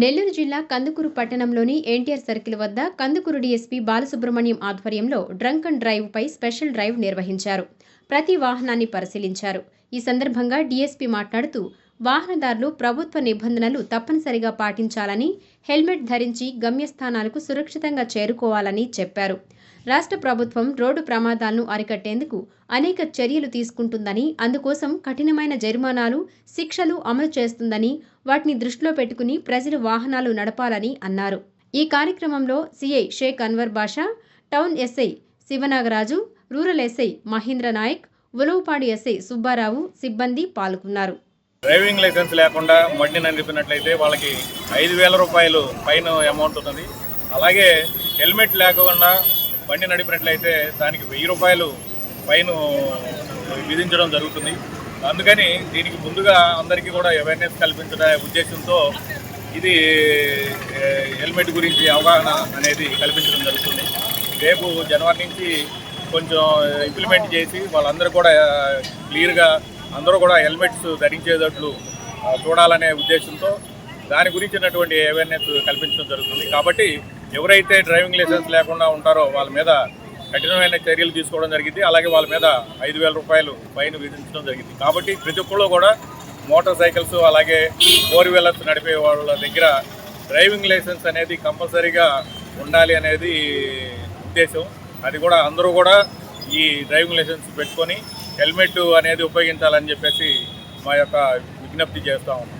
నెల్లూరు జిల్లా కందుకూరు పట్టణంలోని ఎన్టీఆర్ సర్కిల్ వద్ద కందుకూరు డీఎస్పీ బాలసుబ్రహ్మణ్యం ఆధ్వర్యంలో డ్రంక్ అండ్ డ్రైవ్ పై స్పెషల్ డ్రైవ్ నిర్వహించారు. ప్రతి వాహనాన్ని పరిశీలించారు. ఈ సందర్భంగా డీఎస్పీ మాట్లాడుతూ వాహనదారులు ప్రభుత్వ నిబంధనలు తప్పనిసరిగా పాటించాలని హెల్మెట్ ధరించి గమ్యస్థానాలకు సురక్షితంగా చేరుకోవాలని చెప్పారు. రాష్ట్ర ప్రభుత్వం రోడ్డు ప్రమాదాలను అరికట్టేందుకు అనేక చర్యలు తీసుకుంటుందని అందుకోసం కఠినమైన జరిమానాలు శిక్షలు అమలు చేస్తుందని వాటిని దృష్టిలో పెట్టుకుని ప్రజలు వాహనాలు నడపాలని అన్నారు. ఈ కార్యక్రమంలో CI Sheikh Anwar Basha town SI Sivanagaraju rural SI Mahendra Nayak Ulavapadu SI Subbarao సిబ్బంది పాల్గొన్నారు. డ్రైవింగ్ లైసెన్స్ లేకుండా బండి నడిపినట్లయితే వాళ్ళకి ఐదు వేల రూపాయలు ఫైన్ అమౌంట్ ఉన్నది. అలాగే హెల్మెట్ లేకుండా బండి నడిపినట్లయితే దానికి వెయ్యి రూపాయలు ఫైన్ విధించడం జరుగుతుంది. అందుకని దీనికి ముందుగా అందరికీ కూడా అవేర్నెస్ కల్పించడం ఉద్దేశంతో ఇది హెల్మెట్ గురించి అవగాహన అనేది కల్పించడం జరుగుతుంది. రేపు జనవరి నుంచి కొంచెం ఇంప్లిమెంట్ చేసి వాళ్ళందరూ కూడా క్లియర్గా అందరూ కూడా హెల్మెట్స్ ధరించేటట్లు చూడాలనే ఉద్దేశంతో దాని గురించినటువంటి అవేర్నెస్ కల్పించడం జరుగుతుంది. కాబట్టి ఎవరైతే డ్రైవింగ్ లైసెన్స్ లేకుండా ఉంటారో వాళ్ళ మీద కఠినమైన చర్యలు తీసుకోవడం జరిగింది. అలాగే వాళ్ళ మీద ఐదు వేల రూపాయలు ఫైన్ విధించడం జరిగింది. కాబట్టి ప్రతి ఒక్కళ్ళు కూడా మోటార్ సైకిల్స్ అలాగే ఫోర్ వీలర్స్ నడిపే వాళ్ళ దగ్గర డ్రైవింగ్ లైసెన్స్ అనేది కంపల్సరీగా ఉండాలి అనేది ఉద్దేశం. అది కూడా అందరూ కూడా ఈ డ్రైవింగ్ లైసెన్స్ పెట్టుకొని హెల్మెట్ అనేది ఉపయోగించాలని చెప్పేసి మా యొక్క విజ్ఞప్తి చేస్తూ ఉన్నాం.